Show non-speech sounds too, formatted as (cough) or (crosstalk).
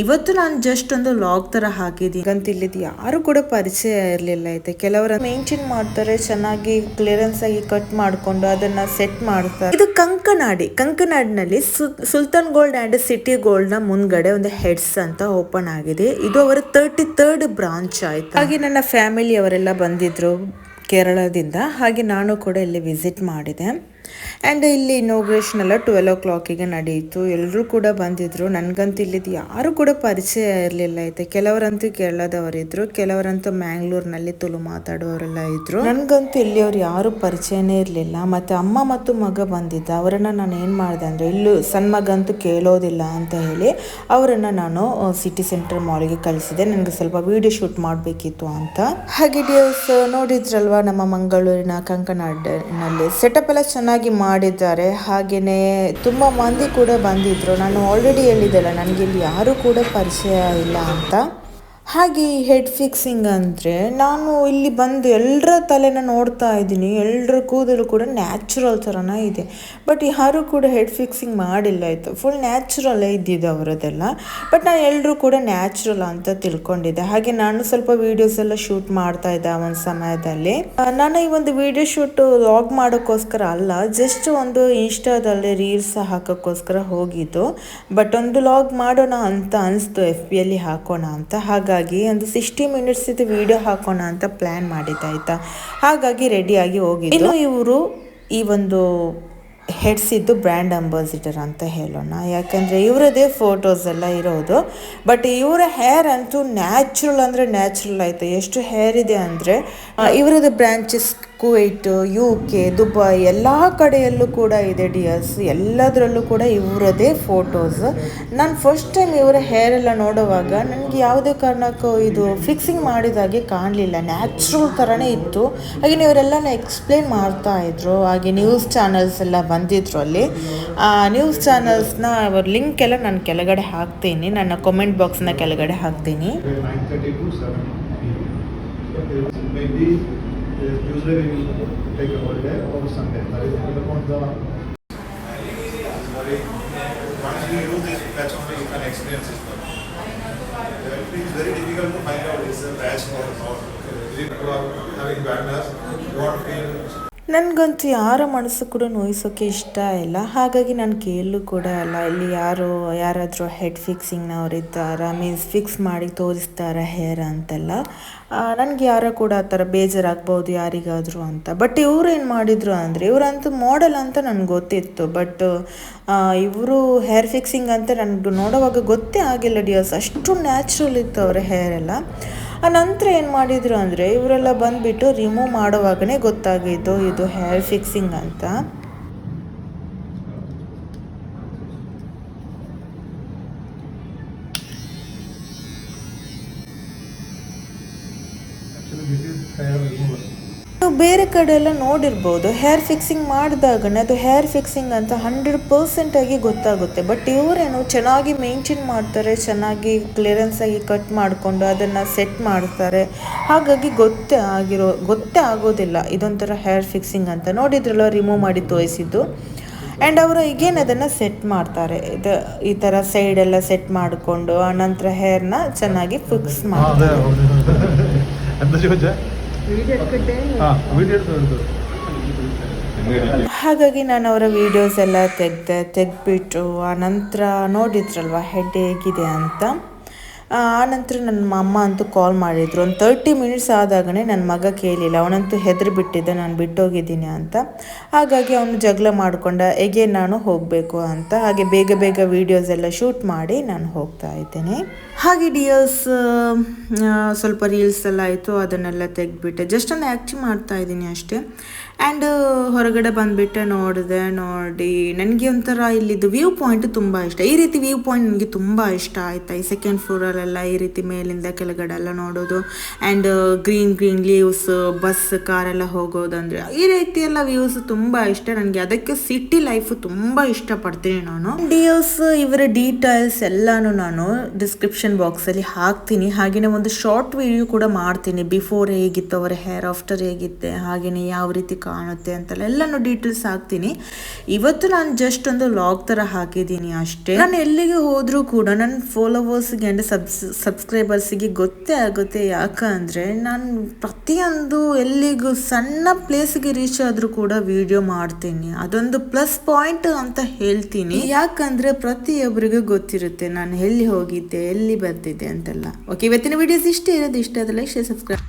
ಇವತ್ತು ನಾನು ಜಸ್ಟ್ ಒಂದು ಲಾಗ್ ತರ ಹಾಕಿದ್ದೀನಿ ಅಂತ ಇಲ್ಲಿದ್ದು ಯಾರು ಕೂಡ ಪರಿಚಯ ಇರಲಿಲ್ಲ ಐತೆ ಕೆಲವರ ಮೇಂಟೈನ್ ಮಾಡ್ತಾರೆ, ಚೆನ್ನಾಗಿ ಕ್ಲಿಯರೆನ್ಸ್ ಆಗಿ ಕಟ್ ಮಾಡ್ಕೊಂಡು ಅದನ್ನ ಸೆಟ್ ಮಾಡ್ತಾರೆ. ಇದು ಕಂಕನಾಡಿ. ಕಂಕನಾಡಿನಲ್ಲಿ ಸುಲ್ತಾನ್ ಗೋಲ್ಡ್ ಅಂಡ್ ಸಿಟಿ ಗೋಲ್ಡ್ನ ಮುಂದ್ಗಡೆ ಒಂದು ಹೆಡ್ಸ್ ಅಂತ ಓಪನ್ ಆಗಿದೆ. ಇದು ಅವರ ತರ್ಟಿ ತರ್ಡ್ ಬ್ರಾಂಚ್ ಆಯ್ತು? ಹಾಗೆ ನನ್ನ ಫ್ಯಾಮಿಲಿ ಅವರೆಲ್ಲ ಬಂದಿದ್ರು ಕೇರಳದಿಂದ. ಹಾಗೆ ನಾನು ಕೂಡ ಇಲ್ಲಿ ವಿಸಿಟ್ ಮಾಡಿದೆ. ಆ್ಯಂಡ್ ಇಲ್ಲಿ ಇನೋಗ್ರೇಷನ್ ಎಲ್ಲ ಟ್ವೆಲ್ ಓ ಕ್ಲಾಕಿಗೆ ನಡೆಯಿತು ಎಲ್ಲರೂ ಕೂಡ ಬಂದಿದ್ದರು ನನಗಂತೂ ಇಲ್ಲಿದ್ದು ಯಾರೂ ಕೂಡ ಪರಿಚಯ ಇರಲಿಲ್ಲ ಐತೆ ಕೆಲವರಂತೂ ಕೇರಳದವರಿದ್ದರು ಕೆಲವರಂತೂ ಮ್ಯಾಂಗ್ಳೂರ್ನಲ್ಲಿ ತುಲು ಮಾತಾಡೋರೆಲ್ಲ ಇದ್ದರು ನನಗಂತೂ ಇಲ್ಲಿಯವ್ರು ಯಾರೂ ಪರಿಚಯನೇ ಇರಲಿಲ್ಲ. ಮತ್ತು ಅಮ್ಮ ಮತ್ತು ಮಗ ಬಂದಿದ್ದ. ಅವರನ್ನು ನಾನು ಏನು ಮಾಡಿದೆ ಅಂದರೆ, ಇಲ್ಲೂ ಸಣ್ಣ ಮಗಂತೂ ಕೇಳೋದಿಲ್ಲ ಅಂತ ಹೇಳಿ ಅವರನ್ನು ನಾನು ಸಿಟಿ ಸೆಂಟರ್ ಮಾಲ್ಗೆ ಕಳಿಸಿದೆ ನನಗೆ ಸ್ವಲ್ಪ ವಿಡಿಯೋ ಶೂಟ್ ಮಾಡಬೇಕಿತ್ತು ಅಂತ. ಹಾಗೆ ಡಿಯರ್ಸ್ ನೋಡಿದ್ರಲ್ವ ನಮ್ಮ ಮಂಗಳೂರಿನ ಕಂಕನಾಡಿನಲ್ಲಿ ಸೆಟಪ್ ಎಲ್ಲ ಚೆನ್ನಾಗಿ ಮಾಡಿದ್ದಾರೆ. ಹಾಗೆಯೇ ತುಂಬ ಮಂದಿ ಕೂಡ ಬಂದಿದ್ರು. ನಾನು ಆಲ್ರೆಡಿ ನನಗೆ ಇಲ್ಲಿ ಯಾರೂ ಕೂಡ ಪರಿಚಯ ಇಲ್ಲ ಅಂತ. ಹಾಗೆ ಈ ಹೆಡ್ ಫಿಕ್ಸಿಂಗ್ ಅಂದರೆ ನಾನು ಇಲ್ಲಿ ಬಂದು ಎಲ್ಲರ ತಲೆನ ನೋಡ್ತಾ ಇದ್ದೀನಿ. ಎಲ್ಲರ ಕೂದಲು ಕೂಡ ನ್ಯಾಚುರಲ್ ಥರನೇ ಇದೆ. ಬಟ್ ಯಾರೂ ಕೂಡ ಹೆಡ್ ಫಿಕ್ಸಿಂಗ್ ಮಾಡಿಲ್ಲ. ಆಯಿತು ಫುಲ್ ನ್ಯಾಚುರಲ್ಲೇ ಇದ್ದಿದ್ದು ಅವರದೆಲ್ಲ ಬಟ್ ನಾನು ಎಲ್ಲರೂ ಕೂಡ ನ್ಯಾಚುರಲ್ ಅಂತ ತಿಳ್ಕೊಂಡಿದ್ದೆ. ಹಾಗೆ ನಾನು ಸ್ವಲ್ಪ ವೀಡಿಯೋಸ್ ಎಲ್ಲ ಶೂಟ್ ಮಾಡ್ತಾ ಇದ್ದೆ ಆ ಒಂದು ಸಮಯದಲ್ಲಿ. ನಾನು ಈ ಒಂದು ವಿಡಿಯೋ ಶೂಟ್ ಲಾಗ್ ಮಾಡೋಕ್ಕೋಸ್ಕರ ಅಲ್ಲ ಜಸ್ಟ್ ಒಂದು ಇನ್ಸ್ಟಾದಲ್ಲಿ ರೀಲ್ಸ್ ಹಾಕೋಕ್ಕೋಸ್ಕರ ಹೋಗಿದ್ದು. ಬಟ್ ಒಂದು ಲಾಗ್ ಮಾಡೋಣ ಅಂತ ಅನಿಸ್ತು ಎಫ್ ಬಿ ಅಲ್ಲಿ ಹಾಕೋಣ ಅಂತ. ಹಾಗಾಗಿ ಒಂದು ಸಿಕ್ಸ್ಟಿ ಮಿನಿಟ್ಸ್ ಇದು ವಿಡಿಯೋ ಹಾಕೋಣ ಅಂತ ಪ್ಲ್ಯಾನ್ ಮಾಡಿದ್ದಾಯ್ತಾ ಹಾಗಾಗಿ ರೆಡಿಯಾಗಿ ಹೋಗಿ ಇನ್ನು ಇವರು ಈ ಒಂದು ಹೆಡ್ಸ್ ಇದ್ದು ಬ್ರ್ಯಾಂಡ್ ಅಂಬಾಸಿಡರ್ ಅಂತ ಹೇಳೋಣ. ಯಾಕಂದರೆ ಇವರದೇ ಫೋಟೋಸ್ ಎಲ್ಲ ಇರೋದು. ಬಟ್ ಇವರ ಹೇರ್ ಅಂತೂ ನ್ಯಾಚುರಲ್ ಅಂದರೆ ನ್ಯಾಚುರಲ್ ಆಯಿತು. ಎಷ್ಟು ಹೇರ್ ಇದೆ ಅಂದರೆ ಇವರದ್ದು branches Kuwait U K Dubai ಎಲ್ಲ ಕಡೆಯಲ್ಲೂ ಕೂಡ ಇದೆ ಡಿಯರ್ಸ್ ಎಲ್ಲದರಲ್ಲೂ ಕೂಡ ಇವರದೇ ಫೋಟೋಸ್ ನಾನು ಫಸ್ಟ್ ಟೈಮ್ ಇವರ ಹೇರ್ ಎಲ್ಲ ನೋಡುವಾಗ ನನಗೆ ಯಾವುದೇ ಕಾರಣಕ್ಕೂ ಇದು ಫಿಕ್ಸಿಂಗ್ ಮಾಡಿದಾಗೆ ಕಾಣಲಿಲ್ಲ. ನ್ಯಾಚುರಲ್ ಥರನೇ ಇತ್ತು. ಹಾಗೆ ಇವರೆಲ್ಲನ ಎಕ್ಸ್ಪ್ಲೇನ್ ಮಾಡ್ತಾ ಇದ್ರು. ಹಾಗೆ ನ್ಯೂಸ್ ಚಾನಲ್ಸ್ ಎಲ್ಲ ಬಂದಿದ್ರು ಅಲ್ಲಿ. ನ್ಯೂಸ್ ಚಾನಲ್ಸ್ನ ಅವ್ರ ಲಿಂಕ್ ಎಲ್ಲ ನಾನು ಕೆಳಗಡೆ ಹಾಕ್ತೀನಿ. ನನ್ನ ಕಾಮೆಂಟ್ ಬಾಕ್ಸ್ನ ಕೆಳಗಡೆ ಹಾಕ್ತೀನಿ. 9:30 to 7 p.m. Maybe uh, Tuesday we will take a holiday or Sunday. That is upon the. Once you do this you can experience it. It is very difficult to find out is a batch or not. If you are having you feel ನನಗಂತೂ ಯಾರ ಮನಸ್ಸು ಕೂಡ ನೋಯಿಸೋಕೆ ಇಷ್ಟ ಇಲ್ಲ ಹಾಗಾಗಿ ನಾನು ಕೇಳಲು ಕೂಡ ಅಲ್ಲ ಇಲ್ಲಿ ಯಾರು ಯಾರಾದರೂ ಹೆಡ್ ಫಿಕ್ಸಿಂಗ್ನವ್ರು ಇದ್ದಾರಾ ಮೀನ್ಸ್ ಫಿಕ್ಸ್ ಮಾಡಿ ತೋರಿಸ್ತಾರ ಹೇರ್ ಅಂತೆಲ್ಲ ನನಗೆ ಯಾರೋ ಕೂಡ ಆ ಥರ ಬೇಜಾರಾಗ್ಬೋದು ಯಾರಿಗಾದರೂ ಅಂತ. ಬಟ್ ಇವ್ರು ಏನು ಮಾಡಿದರು ಅಂದರೆ, ಇವರಂತೂ ಮಾಡೆಲ್ ಅಂತ ನನಗೆ ಗೊತ್ತಿತ್ತು. ಬಟ್ ಇವರು ಹೇರ್ ಫಿಕ್ಸಿಂಗ್ ಅಂತ ನನಗೆ ನೋಡುವಾಗ ಗೊತ್ತೇ ಆಗಿಲ್ಲ ಡಿಯರ್ಸ್ ಅಷ್ಟು ನ್ಯಾಚುರಲ್ ಇತ್ತು ಅವರ ಹೇರ್ ಎಲ್ಲ. ಆ, ನಂತರ ಏನು ಮಾಡಿದರು ಅಂದರೆ, ಇವರೆಲ್ಲ ಬಂದುಬಿಟ್ಟು ರಿಮೂವ್ ಮಾಡೋವಾಗನೇ ಗೊತ್ತಾಗಿದ್ದು ಇದು ಹೇರ್ ಫಿಕ್ಸಿಂಗ್ ಅಂತ. ಬೇರೆ ಕಡೆ ಎಲ್ಲ ನೋಡಿರ್ಬೋದು. ಹೇರ್ ಫಿಕ್ಸಿಂಗ್ ಮಾಡಿದಾಗನೇ ಅದು ಹೇರ್ ಫಿಕ್ಸಿಂಗ್ ಅಂತ ಹಂಡ್ರೆಡ್ ಪರ್ಸೆಂಟ್ ಆಗಿ ಗೊತ್ತಾಗುತ್ತೆ. ಬಟ್ ಇವರೇನು ಚೆನ್ನಾಗಿ ಮೇಂಟೈನ್ ಮಾಡ್ತಾರೆ ಚೆನ್ನಾಗಿ ಕ್ಲಿಯರೆನ್ಸ್ ಆಗಿ ಕಟ್ ಮಾಡಿಕೊಂಡು ಅದನ್ನು ಸೆಟ್ ಮಾಡ್ತಾರೆ. ಹಾಗಾಗಿ ಗೊತ್ತೇ ಆಗಿರೋ ಗೊತ್ತೇ ಆಗೋದಿಲ್ಲ ಇದೊಂಥರ ಹೇರ್ ಫಿಕ್ಸಿಂಗ್ ಅಂತ. ನೋಡಿದ್ರಲ್ಲ ರಿಮೂವ್ ಮಾಡಿ ತೋರಿಸಿದ್ದು. ಆ್ಯಂಡ್ ಅವರು ಈಗೇನು ಅದನ್ನು ಸೆಟ್ ಮಾಡ್ತಾರೆ. ಇದು ಈ ಥರ ಸೈಡ್ ಎಲ್ಲ ಸೆಟ್ ಮಾಡಿಕೊಂಡು ಆನಂತರ ಹೇರ್ನ ಚೆನ್ನಾಗಿ ಫಿಕ್ಸ್ ಮಾಡ್ತಾರೆ. (laughs) ಹಾಗಾಗಿ ನಾನು ಅವರ ವಿಡಿಯೋಸ್ ಎಲ್ಲ ತೆಗೆದೆ ತೆಗೆದ್ಬಿಟ್ಟು ಆ ನಂತರ ನೋಡಿದ್ರಲ್ವ ಹೆಡ್ ಹೇಗಿದೆ ಅಂತ. ಆ ನಂತರ ನನ್ನ ಅಮ್ಮ ಅಂತೂ ಕಾಲ್ ಮಾಡಿದ್ರು. ಒಂದು ತರ್ಟಿ ಮಿನಿಟ್ಸ್ ಆದಾಗನೇ ನನ್ನ ಮಗ ಕೇಳಿಲ್ಲ. ಅವನಂತೂ ಹೆದರಿ ಬಿಟ್ಟಿದ್ದ. ನಾನು ಬಿಟ್ಟೋಗಿದ್ದೀನಿ ಅಂತ. ಹಾಗಾಗಿ ಅವನು ಜಗಳ ಮಾಡಿಕೊಂಡ ಹೇಗೆ ನಾನು ಹೋಗಬೇಕು ಅಂತ. ಹಾಗೆ ಬೇಗ ಬೇಗ ವೀಡಿಯೋಸ್ ಎಲ್ಲ ಶೂಟ್ ಮಾಡಿ ನಾನು ಹೋಗ್ತಾ ಇದ್ದೇನೆ. ಹಾಗೆ ಡಿಯರ್ಸ್ ಸ್ವಲ್ಪ ರೀಲ್ಸ್ ಎಲ್ಲ ಆಯಿತು. ಅದನ್ನೆಲ್ಲ ತೆಗೆದ್ಬಿಟ್ಟೆ. ಜಸ್ಟ್ ಒಂದು ಆ್ಯಕ್ಟಿಂಗ್ ಮಾಡ್ತಾ ಇದ್ದೀನಿ ಅಷ್ಟೇ. ಆ್ಯಂಡ್ ಹೊರಗಡೆ ಬಂದುಬಿಟ್ಟೆ ನೋಡಿದೆ, ನೋಡಿ. ನನಗೆ ಒಂಥರ ಇಲ್ಲಿದ್ದು ವ್ಯೂ ಪಾಯಿಂಟ್ ತುಂಬ ಇಷ್ಟ. ಈ ರೀತಿ ವ್ಯೂ ಪಾಯಿಂಟ್ ನನಗೆ ತುಂಬ ಇಷ್ಟ ಆಯ್ತಾ, ಈ ಸೆಕೆಂಡ್ ಫ್ಲೋರಲ್ಲೆಲ್ಲ ಈ ರೀತಿ ಮೇಲಿಂದ ಕೆಳಗಡೆ ಎಲ್ಲ ನೋಡೋದು. And green green leaves bus ಕಾರೆಲ್ಲ ಹೋಗೋದಂದರೆ ಈ ರೀತಿ ಎಲ್ಲ ವ್ಯೂಸ್ ತುಂಬ ಇಷ್ಟ ನನಗೆ. ಅದಕ್ಕೆ ಸಿಟಿ ಲೈಫ್ ತುಂಬ ಇಷ್ಟಪಡ್ತೀನಿ ನಾನು. ಡಿಯೋಸ್ ಇವರ ಡೀಟೇಲ್ಸ್ ಎಲ್ಲನೂ ನಾನು ಡಿಸ್ಕ್ರಿಪ್ಷನ್ ಬಾಕ್ಸಲ್ಲಿ ಹಾಕ್ತೀನಿ. ಹಾಗೆಯೇ ಒಂದು ಶಾರ್ಟ್ ವಿಡಿಯೋ ಕೂಡ ಮಾಡ್ತೀನಿ. ಬಿಫೋರ್ ಹೇಗಿತ್ತು, ಅವರ ಹೇರ್ ಆಫ್ಟರ್ ಹೇಗಿತ್ತೆ ಹಾಗೆಯೇ ಯಾವ ರೀತಿ ಕಾಣುತ್ತೆ ಅಂತೆಲ್ಲ, ಎಲ್ಲನೂ ಡೀಟೇಲ್ಸ್ ಹಾಕ್ತೀನಿ. ಇವತ್ತು ನಾನು ಜಸ್ಟ್ ಒಂದು ಲಾಗ್ ಥರ ಹಾಕಿದ್ದೀನಿ ಅಷ್ಟೇ. ನಾನು ಎಲ್ಲಿಗೆ ಹೋದರೂ ಕೂಡ ನನ್ನ ಫಾಲೋವರ್ಸ್ಗೆ ಆ್ಯಂಡ್ ಸಬ್ಸ್ ಸಬ್ಸ್ಕ್ರೈಬರ್ಸಿಗೆ ಗೊತ್ತೇ ಆಗುತ್ತೆ, ಯಾಕಂದರೆ ನಾನು ಪ್ರತಿಯೊಂದು ಎಲ್ಲಿಗೂ ಸಣ್ಣ ಪ್ಲೇಸ್ಗೆ ರೀಚ್ ಆದರೂ ಕೂಡ ವಿಡಿಯೋ ಮಾಡ್ತೀನಿ. ಅದೊಂದು ಪ್ಲಸ್ ಪಾಯಿಂಟ್ ಅಂತ ಹೇಳ್ತೀನಿ. ಯಾಕಂದರೆ ಪ್ರತಿಯೊಬ್ಬರಿಗೂ ಗೊತ್ತಿರುತ್ತೆ ನಾನು ಎಲ್ಲಿ ಹೋಗಿದ್ದೆ, ಎಲ್ಲಿ ಬರ್ತಿದ್ದೆ ಅಂತೆಲ್ಲ. ಓಕೆ ಇವತ್ತಿನ ವಿಡಿಯೋಸ್ ಇಷ್ಟೇ ಇರೋದು ಇಷ್ಟ ಆದರೆ ಲೈಕ್ ಶೇರ್ ಸಬ್ಸ್ಕ್ರೈಬ್